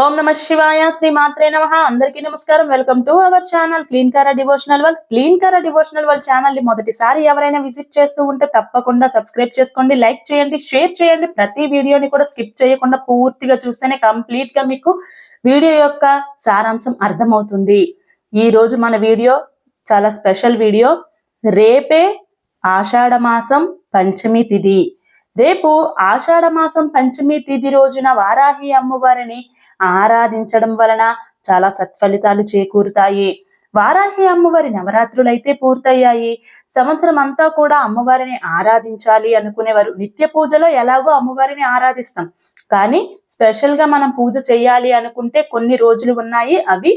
ఓం నమ శివాయ శ్రీ మాత్రే నమ. అందరికీ నమస్కారం. Welcome to our channel clean Kara devotional world clean Kara devotional world ఛానల్ని మొదటిసారి ఎవరైనా విజిట్ చేస్తూ ఉంటే తప్పకుండా సబ్స్క్రైబ్ చేసుకోండి లైక్ చేయండి షేర్ చేయండి. ప్రతి వీడియోని కూడా స్కిప్ చేయకుండా పూర్తిగా చూస్తేనే కంప్లీట్గా మీకు వీడియో యొక్క సారాంశం అర్థమవుతుంది. ఈ రోజు మన వీడియో చాలా స్పెషల్ వీడియో. రేపే ఆషాఢ మాసం పంచమి తిథి రేపు ఆషాఢ మాసం పంచమి తిథి రోజున వారాహి అమ్మవారిని ఆరాధించడం వలన చాలా సత్ఫలితాలు చేకూరుతాయి. వారాహి అమ్మవారి నవరాత్రులు అయితే పూర్తయ్యాయి. సంవత్సరం అంతా కూడా అమ్మవారిని ఆరాధించాలి అనుకునేవారు. నిత్య పూజలో ఎలాగో అమ్మవారిని ఆరాధిస్తాం. కానీ స్పెషల్గా మనం పూజ చేయాలి అనుకుంటే కొన్ని రోజులు ఉన్నాయి. అవి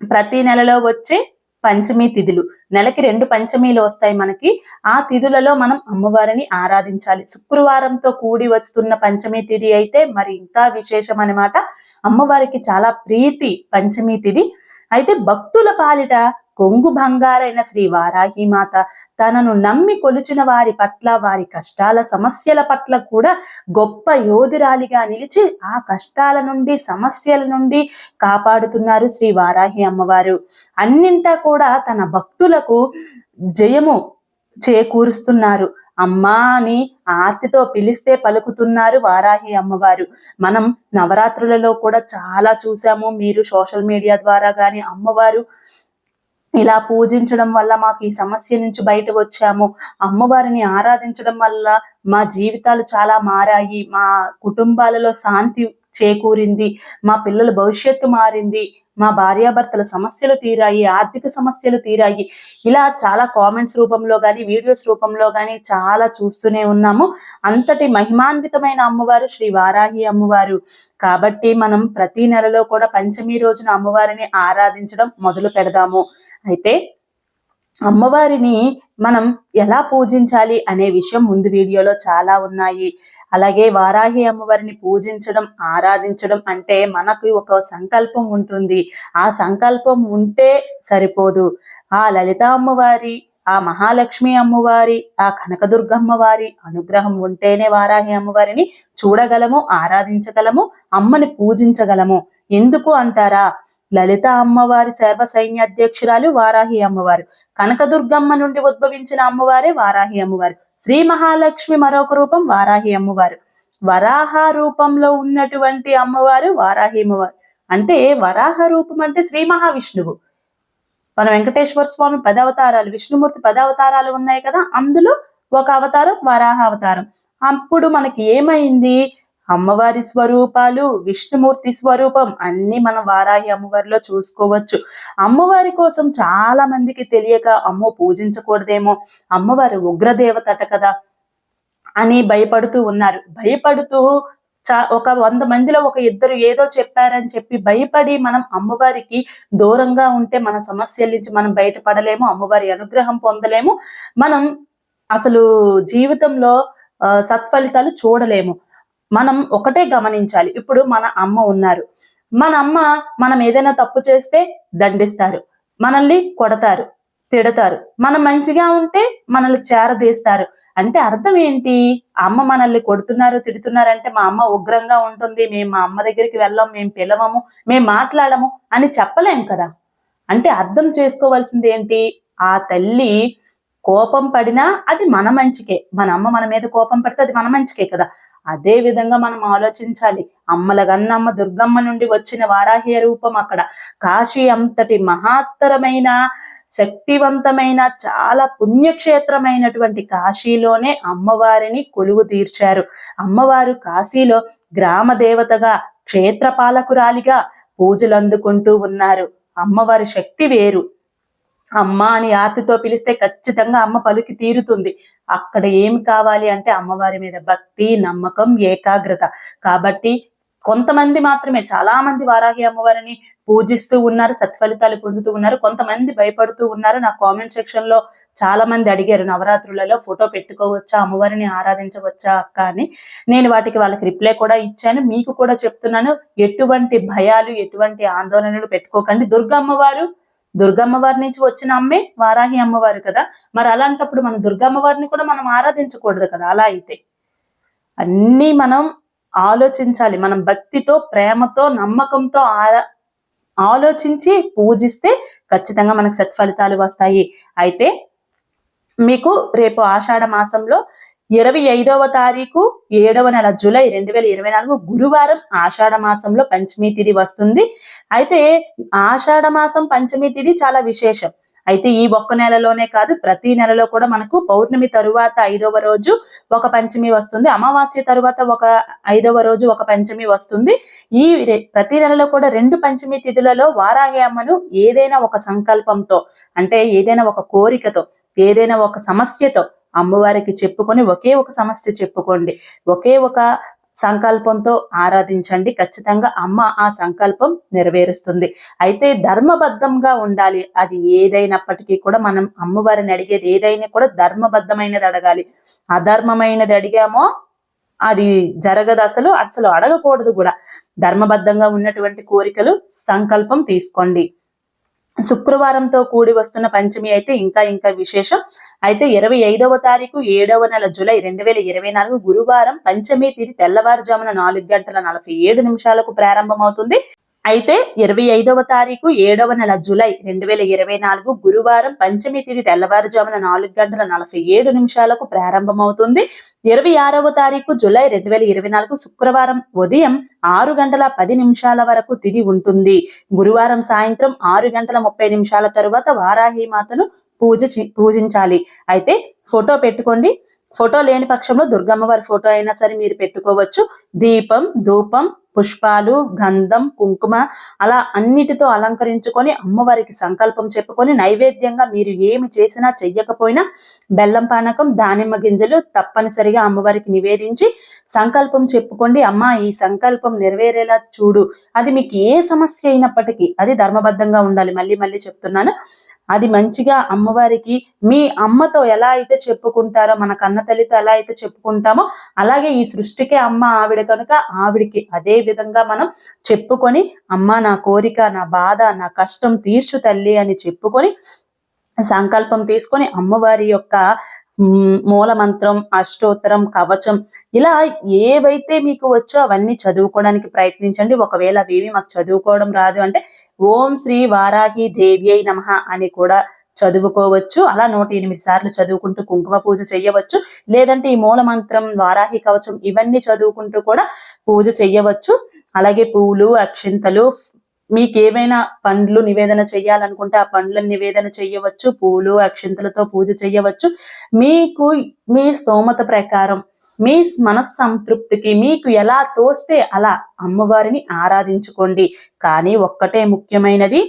ప్రతి నెలలో వచ్చే పంచమి తిథులు. నెలకి రెండు పంచమీలు వస్తాయి మనకి. ఆ తిథులలో మనం అమ్మవారిని ఆరాధించాలి. శుక్రవారంతో కూడి వస్తున్న పంచమి తిథి అయితే మరి ఇంకా విశేషం అన్నమాట. అమ్మవారికి చాలా ప్రీతి పంచమి తిథి. అయితే భక్తుల పాలిట కొంగు బంగారైన శ్రీ వారాహి మాత తనను నమ్మి కొలిచిన వారి పట్ల వారి కష్టాల సమస్యల పట్ల కూడా గొప్ప యోధురాలిగా నిలిచి ఆ కష్టాల నుండి సమస్యల నుండి కాపాడుతున్నారు శ్రీ వారాహి అమ్మవారు. అన్నింటా కూడా తన భక్తులకు జయము చేకూరుస్తున్నారు. అమ్మా అని ఆర్తితో పిలిస్తే పలుకుతున్నారు వారాహి అమ్మవారు. మనం నవరాత్రులలో కూడా చాలా చూసాము. మీరు సోషల్ మీడియా ద్వారా కానీ అమ్మవారు ఇలా పూజించడం వల్ల మాకు ఈ సమస్య నుంచి బయట వచ్చాము. అమ్మవారిని ఆరాధించడం వల్ల మా జీవితాలు చాలా మారాయి. మా కుటుంబాలలో శాంతి చేకూరింది. మా పిల్లల భవిష్యత్తు మారింది. మా భార్యాభర్తల సమస్యలు తీరాయి. ఆర్థిక సమస్యలు తీరాయి. ఇలా చాలా కామెంట్స్ రూపంలో కానీ వీడియోస్ రూపంలో కానీ చాలా చూస్తూనే ఉన్నాము. అంతటి మహిమాన్వితమైన అమ్మవారు శ్రీ వారాహి అమ్మవారు. కాబట్టి మనం ప్రతి నెలలో కూడా పంచమి రోజున అమ్మవారిని ఆరాధించడం మొదలు పెడదాము. అయితే అమ్మవారిని మనం ఎలా పూజించాలి అనే విషయం ముందు వీడియోలో చాలా ఉన్నాయి. అలాగే వారాహి అమ్మవారిని పూజించడం ఆరాధించడం అంటే మనకు ఒక సంకల్పం ఉంటుంది. ఆ సంకల్పం ఉంటే సరిపోదు. ఆ లలిత అమ్మవారి ఆ మహాలక్ష్మి అమ్మవారి ఆ కనకదుర్గమ్మవారి అనుగ్రహం ఉంటేనే వారాహి అమ్మవారిని చూడగలము ఆరాధించగలము అమ్మని పూజించగలము. ఎందుకు అంటారా? లలిత అమ్మవారి సర్వ సైన్యాధ్యక్షురాలు వారాహి అమ్మవారు. కనకదుర్గమ్మ నుండి ఉద్భవించిన అమ్మవారే వారాహి అమ్మవారు. శ్రీ మహాలక్ష్మి మరొక రూపం వారాహి అమ్మవారు. వరాహ రూపంలో ఉన్నటువంటి అమ్మవారు వారాహి అమ్మవారు. అంటే వరాహ రూపం అంటే శ్రీ మహావిష్ణువు. మన వెంకటేశ్వర స్వామి పదవతారాలు విష్ణుమూర్తి పదవతారాలు ఉన్నాయి కదా అందులో ఒక అవతారం వరాహ అవతారం. అప్పుడు మనకి ఏమైంది? అమ్మవారి స్వరూపాలు విష్ణుమూర్తి స్వరూపం అన్ని మనం వారాహి అమ్మవారిలో చూసుకోవచ్చు. అమ్మవారి కోసం చాలా మందికి తెలియక అమ్మో పూజించకూడదేమో అమ్మవారి ఉగ్రదేవతట కదా అని భయపడుతూ ఉన్నారు. భయపడుతూ చా ఒక వంద మందిలో ఒక ఇద్దరు ఏదో చెప్పారని చెప్పి భయపడి మనం అమ్మవారికి దూరంగా ఉంటే మన సమస్యల నుంచి మనం బయటపడలేము అమ్మవారి అనుగ్రహం పొందలేము. మనం అసలు జీవితంలో సత్ఫలితాలు చూడలేము. మనం ఒకటే గమనించాలి. ఇప్పుడు మన అమ్మ ఉన్నారు. మన అమ్మ మనం ఏదైనా తప్పు చేస్తే దండిస్తారు. మనల్ని కొడతారు తిడతారు. మనం మంచిగా ఉంటే మనల్ని చేరదీస్తారు. అంటే అర్థం ఏంటి? అమ్మ మనల్ని కొడుతున్నారు తిడుతున్నారు అంటే మా అమ్మ ఉగ్రంగా ఉంటుంది. మేము మా అమ్మ దగ్గరికి వెళ్ళాం మేము పిలవము మేము మాట్లాడము అని చెప్పలేం కదా? అంటే అర్థం చేసుకోవాల్సింది ఏంటి? ఆ తల్లి కోపం పడినా అది మన మంచికే. మన అమ్మ మన మీద కోపం పడితే అది మన మంచికే కదా. అదే విధంగా మనం ఆలోచించాలి. అమ్మల గన్నమ్మ దుర్గమ్మ నుండి వచ్చిన వారాహ్య రూపం అక్కడ. కాశీ అంతటి మహాత్తరమైన శక్తివంతమైన చాలా పుణ్యక్షేత్రమైనటువంటి కాశీలోనే అమ్మవారిని కొలువు తీర్చారు. అమ్మవారు కాశీలో గ్రామ దేవతగా క్షేత్రపాలకురాలిగా పూజలు అందుకుంటూ ఉన్నారు. అమ్మవారి శక్తి వేరు. అమ్మ అని ఆర్తితో పిలిస్తే ఖచ్చితంగా అమ్మ పలుకి తీరుతుంది. అక్కడ ఏమి కావాలి అంటే అమ్మవారి మీద భక్తి నమ్మకం ఏకాగ్రత. కాబట్టి కొంతమంది మాత్రమే చాలా మంది వారాహి అమ్మవారిని పూజిస్తూ ఉన్నారు సత్ఫలితాలు పొందుతూ ఉన్నారు. కొంతమంది భయపడుతూ ఉన్నారు. నా కామెంట్ సెక్షన్లో చాలా మంది అడిగారు నవరాత్రులలో ఫోటో పెట్టుకోవచ్చా అమ్మవారిని ఆరాధించవచ్చా అక్క అని. నేను వాటికి వాళ్ళకి రిప్లై కూడా ఇచ్చాను. మీకు కూడా చెప్తున్నాను ఎటువంటి భయాలు ఎటువంటి ఆందోళనలు పెట్టుకోకండి. దుర్గమ్మవారు దుర్గమ్మ వారి నుంచి వచ్చిన అమ్మే వారాహి అమ్మవారు కదా. మరి అలాంటప్పుడు మన దుర్గమ్మ వారిని కూడా మనం ఆరాధించకూడదు కదా. అలా అయితే అన్నీ మనం ఆలోచించాలి. మనం భక్తితో ప్రేమతో నమ్మకంతో ఆరా ఆలోచించి పూజిస్తే ఖచ్చితంగా మనకు సత్ఫలితాలు వస్తాయి. అయితే మీకు రేపు ఆషాఢ మాసంలో ఇరవై ఐదవ తారీఖు ఏడవ నెల జూలై రెండు వేల ఇరవై నాలుగు గురువారం ఆషాఢ మాసంలో పంచమి తిథి వస్తుంది. అయితే ఆషాఢ మాసం పంచమి తిథి చాలా విశేషం. అయితే ఈ ఒక్క నెలలోనే కాదు ప్రతి నెలలో కూడా మనకు పౌర్ణమి తరువాత ఐదవ రోజు ఒక పంచమి వస్తుంది. అమావాస్య తరువాత ఒక ఐదవ రోజు ఒక పంచమి వస్తుంది. ఈ ప్రతి నెలలో కూడా రెండు పంచమి తిథులలో వారాహి అమ్మను ఏదైనా ఒక సంకల్పంతో అంటే ఏదైనా ఒక కోరికతో ఏదైనా ఒక సమస్యతో అమ్మవారికి చెప్పుకొని ఒకే ఒక సమస్య చెప్పుకోండి. ఒకే ఒక సంకల్పంతో ఆరాధించండి. ఖచ్చితంగా అమ్మ ఆ సంకల్పం నెరవేరుస్తుంది. అయితే ధర్మబద్ధంగా ఉండాలి. అది ఏదైనప్పటికీ కూడా మనం అమ్మవారిని అడిగేది ఏదైనా కూడా ధర్మబద్ధమైనది అడగాలి. అధర్మమైనది అడిగామో అది జరగదు అసలు అసలు అడగకూడదు కూడా. ధర్మబద్ధంగా ఉన్నటువంటి కోరికలు సంకల్పం తీసుకోండి. శుక్రవారంతో కూడి వస్తున్న పంచమి అయితే ఇంకా ఇంకా విశేషం. అయితే ఇరవై ఐదవ తారీఖు ఏడవ నెల జూలై రెండు వేల ఇరవై నాలుగు గురువారం పంచమి తిథి తెల్లవారుజామున నాలుగు గంటల నలభై ఏడు నిమిషాలకు ప్రారంభమవుతుంది. అయితే ఇరవై ఐదవ తారీఖు ఏడవ నెల జూలై రెండు వేల ఇరవై నాలుగు గురువారం పంచమి తిది తెల్లవారుజామున నాలుగు గంటల నలభై ఏడు నిమిషాలకు ప్రారంభమవుతుంది. ఇరవై ఆరవ తారీఖు జూలై రెండు వేల ఇరవై నాలుగు శుక్రవారం ఉదయం ఆరు గంటల పది నిమిషాల వరకు తిది ఉంటుంది. గురువారం సాయంత్రం ఆరు గంటల ముప్పై నిమిషాల తరువాత వారాహి మాతను పూజ పూజించాలి. అయితే ఫోటో పెట్టుకోండి. ఫోటో లేని పక్షంలో దుర్గమ్మ వారి ఫోటో అయినా సరే మీరు పెట్టుకోవచ్చు. దీపం ధూపం పుష్పాలు గంధం కుంకుమ అలా అన్నిటితో అలంకరించుకొని అమ్మవారికి సంకల్పం చెప్పుకొని నైవేద్యంగా మీరు ఏమి చేసినా చెయ్యకపోయినా బెల్లం పానకం దానిమ్మ గింజలు తప్పనిసరిగా అమ్మవారికి నివేదించి సంకల్పం చెప్పుకోండి. అమ్మ ఈ సంకల్పం నెరవేరేలా చూడు. అది మీకు ఏ సమస్య అయినప్పటికీ అది ధర్మబద్ధంగా ఉండాలి. మళ్ళీ మళ్ళీ చెప్తున్నాను. అది మంచిగా అమ్మవారికి మీ అమ్మతో ఎలా అయితే చెప్పుకుంటారో మన కన్న తల్లితో ఎలా అయితే చెప్పుకుంటామో అలాగే ఈ సృష్టికే అమ్మ ఆవిడ కనుక ఆవిడికి అదే విధంగా మనం చెప్పుకొని అమ్మ నా కోరిక నా బాధ నా కష్టం తీర్చు తల్లి అని చెప్పుకొని సంకల్పం తీసుకొని అమ్మవారి యొక్క మూలమంత్రం మూల మంత్రం అష్టోత్తరం కవచం ఇలా ఏవైతే మీకు వచ్చో అవన్నీ చదువుకోవడానికి ప్రయత్నించండి. ఒకవేళ అవేవి మాకు చదువుకోవడం రాదు అంటే ఓం శ్రీ వారాహి దేవ్యై నమ అని కూడా చదువుకోవచ్చు. అలా నూట ఎనిమిది సార్లు చదువుకుంటూ కుంకుమ పూజ చేయవచ్చు. లేదంటే ఈ మూల మంత్రం వారాహి కవచం ఇవన్నీ చదువుకుంటూ కూడా పూజ చేయవచ్చు. అలాగే పూలు అక్షింతలు మీకు ఏవైనా పండ్లు నివేదన చేయాలనుకుంటే ఆ పండ్లను నివేదన చేయవచ్చు. పూలు అక్షింతలతో పూజ చేయవచ్చు. మీకు మీ స్తోమత ప్రకారం మీ మనస్సంతృప్తికి మీకు ఎలా తోస్తే అలా అమ్మవారిని ఆరాధించుకోండి. కానీ ఒక్కటే ముఖ్యమైనది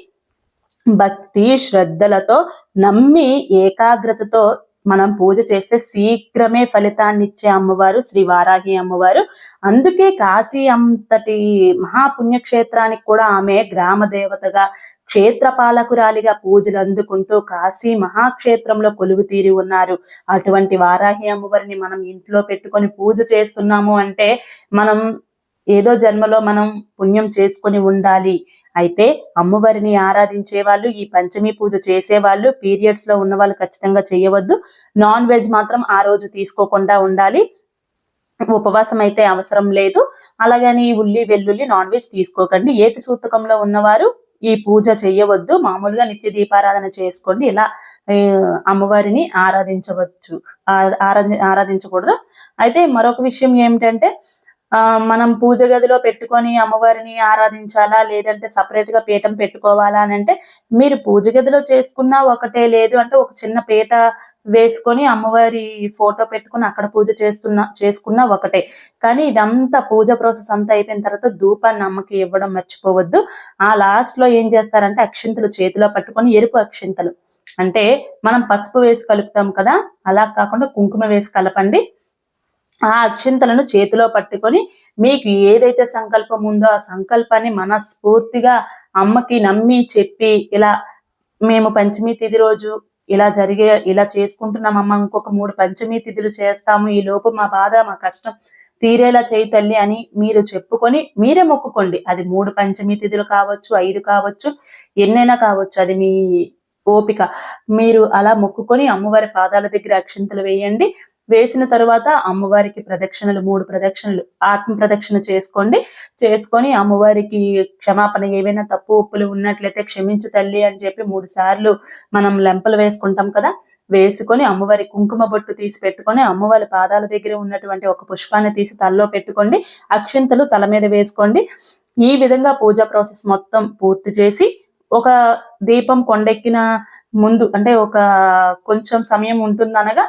భక్తి శ్రద్ధలతో నమ్మి ఏకాగ్రతతో మనం పూజ చేస్తే శీఘ్రమే ఫలితాన్ని ఇచ్చే అమ్మవారు శ్రీ వారాహి అమ్మవారు. అందుకే కాశీ అంతటి మహాపుణ్యక్షేత్రానికి కూడా ఆమె గ్రామ దేవతగా క్షేత్ర పాలకురాలిగా పూజలు అందుకుంటూ కాశీ మహాక్షేత్రంలో కొలువు తీరి ఉన్నారు. అటువంటి వారాహి అమ్మవారిని మనం ఇంట్లో పెట్టుకొని పూజ చేస్తున్నాము అంటే మనం ఏదో జన్మలో మనం పుణ్యం చేసుకొని ఉండాలి. అయితే అమ్మవారిని ఆరాధించే వాళ్ళు ఈ పంచమి పూజ చేసే వాళ్ళు పీరియడ్స్లో ఉన్న వాళ్ళు ఖచ్చితంగా చేయవద్దు. నాన్ వెజ్ మాత్రం ఆ రోజు తీసుకోకుండా ఉండాలి. ఉపవాసం అయితే అవసరం లేదు. అలాగని ఉల్లి వెల్లుల్లి నాన్ వెజ్ తీసుకోకండి. ఏటి సూతకంలో ఉన్నవారు ఈ పూజ చేయవద్దు. మామూలుగా నిత్య దీపారాధన చేసుకోండి. ఇలా అమ్మవారిని ఆరాధించవచ్చు. ఆ- ఆరాధించకూడదు. అయితే మరొక విషయం ఏమిటంటే మనం పూజ గదిలో పెట్టుకొని అమ్మవారిని ఆరాధించాలా? లేదంటే సపరేట్గా పీఠం పెట్టుకోవాలా అని అంటే మీరు పూజ గదిలో చేసుకున్నా ఒకటే లేదు అంటే ఒక చిన్న పీట వేసుకొని అమ్మవారి ఫోటో పెట్టుకొని అక్కడ పూజ చేస్తున్నా చేసుకున్నా ఒకటే. కానీ ఇదంతా పూజ ప్రాసెస్ అంతా అయిపోయిన తర్వాత ధూపాన్ని అమ్మకి ఇవ్వడం మర్చిపోవద్దు. ఆ లాస్ట్లో ఏం చేస్తారంటే అక్షింతలు చేతిలో పట్టుకొని ఎరుపు అక్షింతలు. అంటే మనం పసుపు వేసి కలుపుతాం కదా? అలా కాకుండా కుంకుమ వేసి కలపండి. ఆ అక్షింతలను చేతిలో పట్టుకొని మీకు ఏదైతే సంకల్పం ఉందో ఆ సంకల్పాన్ని మనస్ఫూర్తిగా అమ్మకి నమ్మి చెప్పి ఇలా మేము పంచమి తిథి రోజు ఇలా జరిగే ఇలా చేసుకుంటున్నాం అమ్మ ఇంకొక మూడు పంచమి తిథులు చేస్తాము ఈ లోపు మా బాధ మా కష్టం తీరేలా చేయి తల్లి అని మీరు చెప్పుకొని మీరే మొక్కుకోండి. అది మూడు పంచమి తిథులు కావచ్చు ఐదు కావచ్చు ఎన్నైనా కావచ్చు. అది మీ ఓపిక. మీరు అలా మొక్కుకొని అమ్మవారి పాదాల దగ్గర అక్షింతలు వేయండి. వేసిన తరువాత అమ్మవారికి ప్రదక్షిణలు మూడు ప్రదక్షిణలు ఆత్మ ప్రదక్షిణ చేసుకోండి. చేసుకొని అమ్మవారికి క్షమాపణ ఏవైనా తప్పు ఉప్పులు ఉన్నట్లయితే క్షమించు తల్లి అని చెప్పి మూడు సార్లు మనం లెంపలు వేసుకుంటాం కదా వేసుకొని అమ్మవారి కుంకుమ బొట్టు తీసి పెట్టుకొని అమ్మవారి పాదాల దగ్గర ఉన్నటువంటి ఒక పుష్పాన్ని తీసి తలలో పెట్టుకోండి. అక్షింతలు తల మీద వేసుకోండి. ఈ విధంగా పూజా ప్రాసెస్ మొత్తం పూర్తి చేసి ఒక దీపం కొండెక్కిన ముందు అంటే ఒక కొంచెం సమయం ఉంటుందనగా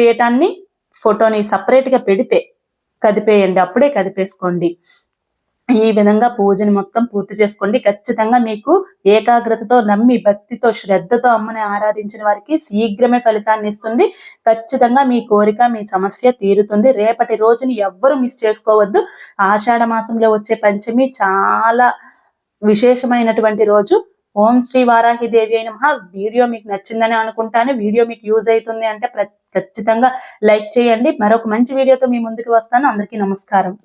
పీఠాన్ని ఫోటోని సపరేట్గా పెడితే కదిపేయండి అప్పుడే కదిపేసుకోండి. ఈ విధంగా పూజని మొత్తం పూర్తి చేసుకోండి. ఖచ్చితంగా మీకు ఏకాగ్రతతో నమ్మి భక్తితో శ్రద్ధతో అమ్మని ఆరాధించిన వారికి శీఘ్రమే ఫలితాన్ని ఇస్తుంది. ఖచ్చితంగా మీ కోరిక మీ సమస్య తీరుతుంది. రేపటి రోజుని ఎవ్వరు మిస్ చేసుకోవద్దు. ఆషాఢ మాసంలో వచ్చే పంచమి చాలా విశేషమైనటువంటి రోజు. ఓం శ్రీ వారాహి దేవి అయిన మహా వీడియో మీకు నచ్చిందని అనుకుంటాను. వీడియో మీకు యూజ్ అవుతుంది అంటే ప్ర- ఖచ్చితంగా లైక్ చేయండి. మరొక మంచి వీడియోతో మీ ముందుకు వస్తాను. అందరికీ నమస్కారం.